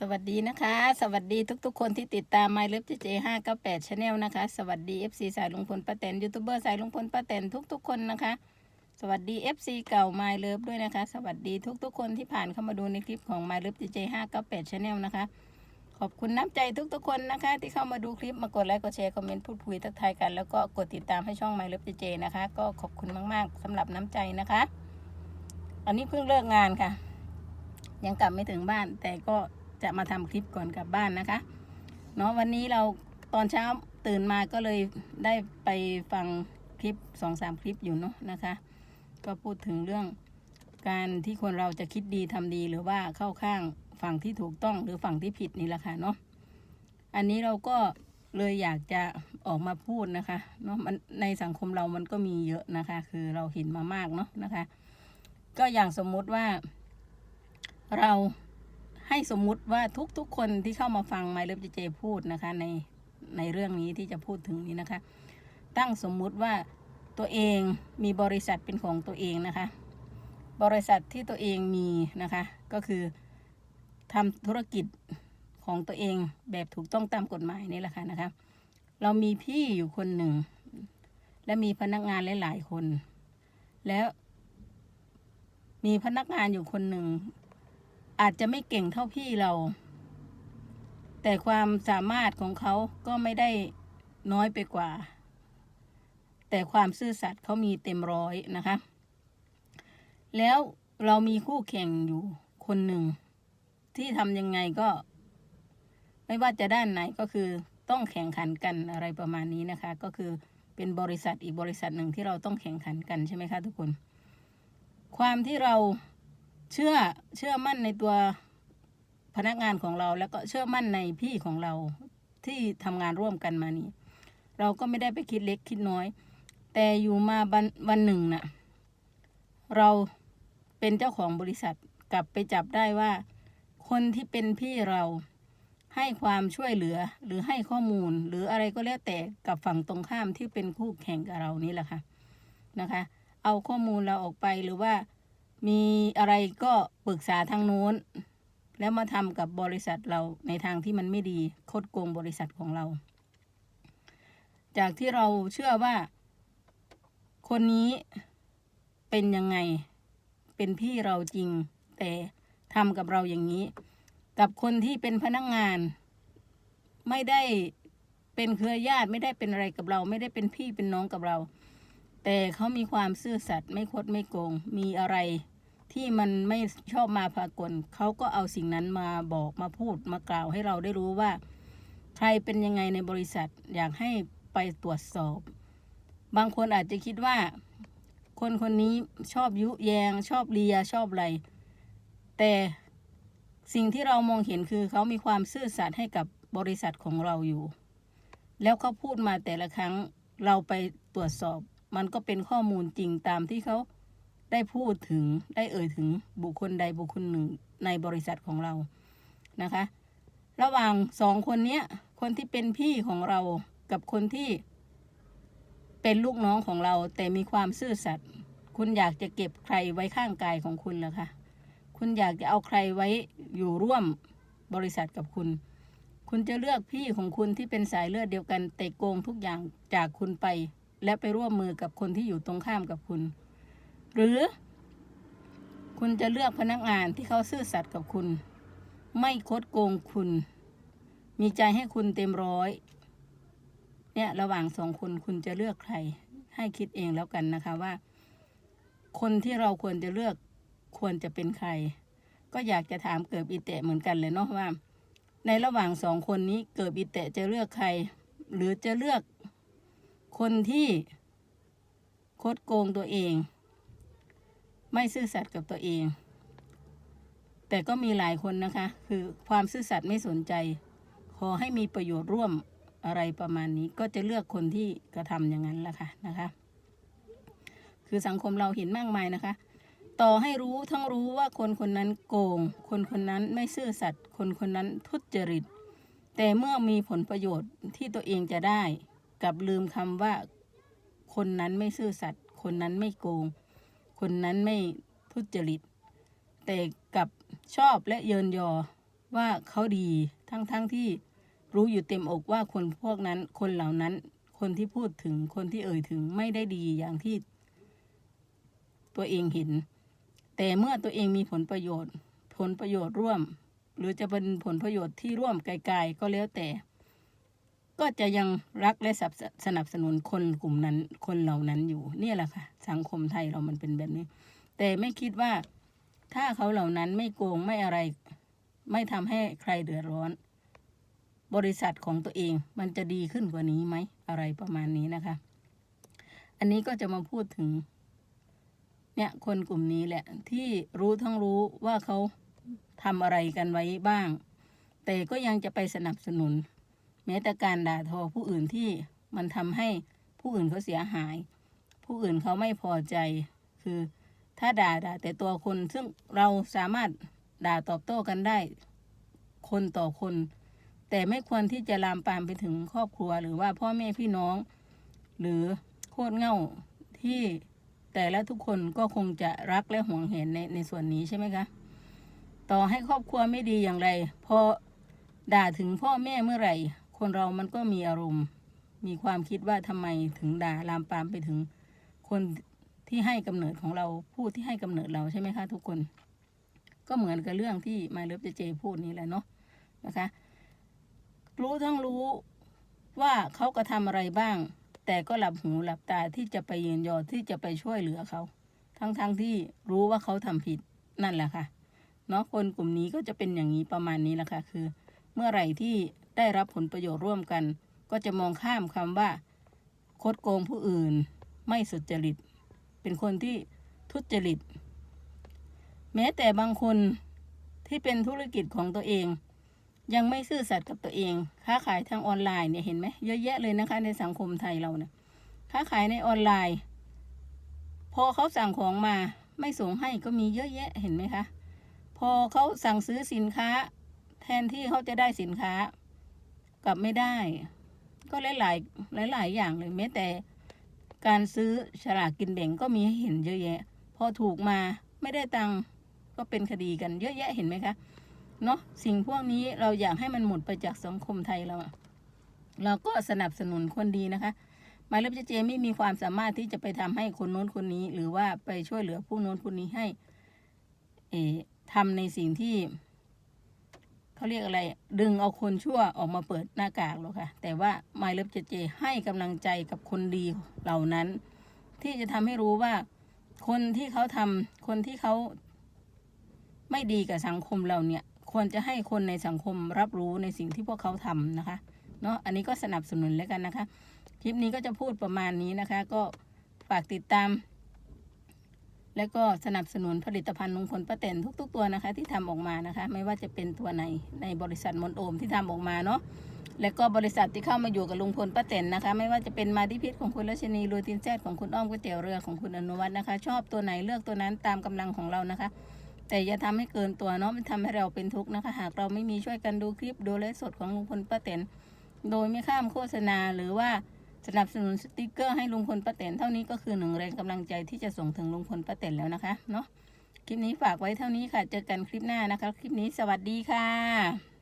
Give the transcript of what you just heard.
สวัสดีนะคะ สวัสดีทุกๆ คนที่ติดตาม My Love JJ 598 Channel นะคะ สวัสดี FC สายลุงพลป้าแตนยูทูบเบอร์สายลุงพลป้าแตนทุกๆ คนนะคะ สวัสดี FC เก่า My Love ด้วยนะคะ สวัสดีทุกๆ คนที่ผ่านเข้ามาดูในคลิปของ My Love JJ 598 Channel นะคะ ขอบคุณน้ำใจทุกๆ คนนะคะ ที่เข้ามาดูคลิปมากดไลค์กดแชร์คอมเมนต์พูดคุยทักทายกัน แล้วก็กดติดตามให้ช่อง My Love JJ นะคะ ก็ขอบคุณมากๆสำหรับน้ำใจนะคะ อันนี้เพิ่งเลิกงานค่ะ ยังกลับไม่ถึงบ้านแต่ก็ จะมาทำคลิปก่อนกลับบ้านนะคะเนาะวันนี้เราตอนเช้าตื่นมาก็เลยได้ไปฟังคลิปสองสามคลิปอยู่เนาะนะคะ ก็พูดถึงเรื่องการที่คนเราจะคิดดีทำดีหรือว่าเข้าข้างฝั่งที่ถูกต้องหรือฝั่งที่ผิดนี่แหละค่ะเนาะอันนี้เราก็เลยอยากจะออกมาพูดนะคะเนาะมันในสังคมเรามันก็มีเยอะนะคะ คือเราเห็นมามากเนาะนะคะ ก็อย่างสมมุติว่าเรา ให้สมมุติว่าทุกๆคนที่เข้ามาฟังไมเลิฟเจเจพูดนะคะ ในในเรื่องนี้ที่จะพูดถึงนี้นะคะ ตั้งสมมุติว่าตัวเองมีบริษัทเป็นของตัวเองนะคะ บริษัทที่ตัวเองมีนะคะ ก็คือทำธุรกิจของตัวเองแบบถูกต้องตามกฎหมายนี่แหละค่ะนะคะ เรามีพี่อยู่คนหนึ่ง และมีพนักงานหลายๆคน แล้วมีพนักงานอยู่คนหนึ่ง อาจจะไม่เก่งเท่าพี่เรา แต่ความสามารถของเขาก็ไม่ได้น้อยไปกว่า แต่ความซื่อสัตย์เขามีเต็มร้อยนะคะ แล้วเรามีคู่แข่งอยู่คนหนึ่ง ที่ทำยังไงก็ ไม่ว่าจะด้านไหนก็คือต้องแข่งขันกันอะไรประมาณนี้นะคะ ก็คือเป็นบริษัทอีกบริษัทหนึ่งที่เราต้องแข่งขันกันใช่ไหมคะทุกคน ความที่เรา เชื่อเชื่อมั่นในตัวพนักงานของเรา แล้วก็เชื่อมั่นในพี่ของเราที่ทำงานร่วมกันมานี่เราก็ไม่ได้ไปคิดเล็กคิดน้อย แต่อยู่มาวันวันหนึ่งน่ะ เราเป็นเจ้าของบริษัทกลับไปจับได้ว่า คนที่เป็นพี่เราให้ความช่วยเหลือหรือให้ข้อมูล หรืออะไรก็แล้วแต่กับฝั่งตรงข้ามที่เป็นคู่แข่งกับเรานี่แหละค่ะนะคะ เอาข้อมูลเราออกไปหรือว่า มีอะไรก็ปรึกษาทางโน้น แล้วมาทำกับบริษัทเราในทางที่มันไม่ดีคดโกงบริษัทของเรา จากที่เราเชื่อว่า คนนี้เป็นยังไง เป็นพี่เราจริง แต่ทำกับเราอย่างนี้ กับคนที่เป็นพนักงาน ไม่ได้เป็นเครือญาติไม่ได้เป็นอะไรกับเรา ไม่ได้เป็นพี่เป็นน้องกับเรา แต่เขามีความซื่อสัตย์ไม่คดไม่โกง มีอะไร ที่มันไม่ชอบมาพากลเขาก็เอาสิ่งนั้นมาบอกมาพูดมากล่าวให้เราได้รู้ว่า ใครเป็นยังไงในบริษัทอยากให้ไปตรวจสอบ บางคนอาจจะคิดว่า คนคนนี้ชอบยุแยง ชอบเลียชอบอะไรแต่สิ่งที่เรามองเห็นคือเขามีความซื่อสัตย์ให้กับบริษัทของเราอยู่ แล้วเขาพูดมาแต่ละครั้งเราไปตรวจสอบ มันก็เป็นข้อมูลจริงตามที่เขา ได้พูดถึงได้เอ่ยถึงบุคคลใดบุคคลหนึ่งในบริษัทของเรานะคะ ระหว่างสองคนเนี้ยคนที่เป็นพี่ของเรากับคนที่ เป็นลูกน้องของเรา แต่มีความซื่อสัตย์คุณอยากจะเก็บใครไว้ข้างกายของคุณเหรอคะคุณอยากจะเอาใครไว้อยู่ร่วมบริษัทกับคุณ คุณจะเลือกพี่ของคุณที่เป็นสายเลือดเดียวกันแต่โกงทุกอย่างจากคุณไป และไปร่วมมือกับคนที่อยู่ตรงข้ามกับคุณ หรือ คุณจะเลือกพนักงานที่เขาซื่อสัตย์กับคุณ ไม่คดโกงคุณ มีใจให้คุณเต็มร้อย เนี่ยระหว่างสองคนคุณจะเลือกใคร ให้คิดเองแล้วกันนะคะว่า คนที่เราควรจะเลือกควรจะเป็นใคร ก็อยากจะถามเกิดอีเตะเหมือนกันเลยเนาะว่า ในระหว่างสองคนนี้เกิดอีเตะจะเลือกใคร หรือจะเลือกคนที่คดโกงตัวเอง ไม่ซื่อสัตย์กับตัวเอง แต่ก็มีหลายคนนะคะ คือความซื่อสัตย์ไม่สนใจ ขอให้มีประโยชน์ร่วมอะไรประมาณนี้ ก็จะเลือกคนที่กระทำอย่างนั้นละค่ะนะคะ คือสังคมเราเห็นมากมายนะคะ ต่อให้รู้ทั้งรู้ว่าคนคนนั้นโกง คนคนนั้นไม่ซื่อสัตย์คนคนนั้นทุจริต แต่เมื่อมีผลประโยชน์ที่ตัวเองจะได้ กับลืมคำว่าคนนั้นไม่ซื่อสัตย์คนนั้นไม่โกง คนนั้นไม่ทุจริต แต่กับชอบและเยินยอว่าเขาดีทั้งๆทที่รู้อยู่เต็มอกว่าคนพวกนั้นคนเหล่านั้น คนที่พูดถึงคนที่เอ่ยถึงไม่ได้ดีอย่างที่ ตัวเองเห็น แต่เมื่อตัวเองมีผลประโยชน์ ผลประโยชน์ร่วม หรือจะเป็นผลประโยชน์ที่ร่วมไกลๆก็แล้วแต่ ก็จะยังรักและสนับสนับสนุนคนกลุ่มนั้นคนเหล่านั้นอยู่เนี่ยแหละค่ะ สังคมไทยเรามันเป็นแบบนี้ แต่ไม่คิดว่าถ้าเขาเหล่านั้นไม่โกงไม่อะไร ไม่ทำให้ใครเดือดร้อน บริษัทของตัวเองมันจะดีขึ้นกว่านี้ไหมอะไรประมาณนี้นะคะ อันนี้ก็จะมาพูดถึง เนี่ยคนกลุ่มนี้แหละ ที่รู้ทั้งรู้ว่าเขาทำอะไรกันไว้บ้าง แต่ก็ยังจะไปสนับสนุน แม้แต่การด่าทอผู้อื่นที่มันทำให้ผู้อื่นเขาเสียหาย ผู้อื่นเขาไม่พอใจ คือถ้าด่าด่าแต่ตัวคนซึ่งเราสามารถด่าตอบโต้กันได้ คนต่อคน แต่ไม่ควรที่จะลามปามไปถึงครอบครัว หรือว่าพ่อแม่พี่น้อง หรือโคตรเง่าที่แต่ละทุกคนก็คงจะรักและห่วงเห็นในในส่วนนี้ใช่ไหมคะ ต่อให้ครอบครัวไม่ดีอย่างไร พอด่าถึงพ่อแม่เมื่อไหร่ คนเรามันก็มีอารมณ์ มีความคิดว่าทำไมถึงด่าลามปามไปถึงคนที่ให้กำเนิดของเราผู้ที่ให้กำเนิดเราใช่ไหมคะทุกคน ก็เหมือนกับเรื่องที่มาเลิฟเจเจพูดนี่แหละเนาะนะคะ รู้ทั้งรู้ว่าเขากระทำอะไรบ้าง แต่ก็หลับหูหลับตาที่จะไปยืนยอที่จะไปช่วยเหลือเขา ทั้งๆทที่รู้ว่าเขาทำผิดนั่นแหละค่ะเนาะคนกลุ่มนี้ก็จะเป็นอย่างนี้ประมาณนี้แหละค่ะคือ เมื่อไหร่ที่ ได้รับผลประโยชน์ร่วมกัน ก็จะมองข้ามคำว่า คดโกงผู้อื่น ไม่สุจริต เป็นคนที่ทุจริต แม้แต่บางคนที่เป็นธุรกิจของตัวเอง ยังไม่ซื่อสัตย์กับตัวเอง ค้าขายทางออนไลน์เนี่ยเห็นไหมเยอะแยะเลยนะคะในสังคมไทยเราเนี่ยค้าขายในออนไลน์ พอเขาสั่งของมาไม่ส่งให้ก็มีเยอะแยะเห็นไหมคะ พอเขาสั่งซื้อสินค้า แทนที่เขาจะได้สินค้า กลับไม่ได้ ก็หลายหลายๆหลาย ๆ อย่างเลยแม้แต่ การซื้อฉลากกินแบ่งก็มีให้เห็นเยอะแยะ พอถูกมาไม่ได้ตังค์ก็เป็นคดีกันเยอะแยะเห็นไหมคะเนาะสิ่งพวกนี้เราอยากให้มันหมดไปจากสังคมไทยเราเราก็สนับสนุนคนดีนะคะหมายเลขเจเจไม่มีความสามารถที่จะไปทำให้คนโน้นคนนี้ หรือว่าไปช่วยเหลือผู้โน้นคนนี้ให้ เออทำในสิ่งที่ เขาเรียกอะไร ดึงเอาคนชั่วออกมาเปิดหน้ากากหรอกค่ะ แต่ว่า My Love เจเจให้กำลังใจกับคนดีเหล่านั้น ที่จะทำให้รู้ว่า คนที่เขาทำคนที่เขาไม่ดีกับสังคมเราเนี่ย ควรจะให้คนในสังคมรับรู้ในสิ่งที่พวกเขาทำนะคะ เนาะอันนี้ก็สนับสนุนแล้วกันนะคะ คลิปนี้ก็จะพูดประมาณนี้นะคะ ก็ฝากติดตาม และก็สนับสนุนผลิตภัณฑ์ลุงพลป้าแตนทุก ๆ ตัวนะคะ ที่ทำออกมานะคะ ไม่ว่าจะเป็นตัวไหนในบริษัทมนโอมที่ทำออกมาเนาะและก็บริษัทที่เข้ามาอยู่กับลุงพลป้าแตนนะคะ ไม่ว่าจะเป็นมาดิพิษของคุณรัชนีรูตินแซดของคุณอ้อมก๋วยเตี๋ยวเรือของคุณอนุวัฒน์นะคะ ชอบตัวไหนเลือกตัวนั้นตามกำลังของเรานะคะ แต่อย่าทำให้เกินตัวเนาะมันทำให้เราเป็นทุกข์นะคะ หากเราไม่มีช่วยกันดูคลิปดูไลฟ์สดของลุงพลป้าแตนโดยไม่ข้ามโฆษณาหรือว่า สนับสนุนสติกเกอร์ให้ลุงพลป้าแตนเท่านี้ก็คือหนึ่งแรงกำลังใจที่จะส่งถึงลุงพลป้าแตนแล้วนะคะเนาะคลิปนี้ฝากไว้เท่านี้ค่ะ เจอกันคลิปหน้านะคะ คลิปนี้สวัสดีค่ะ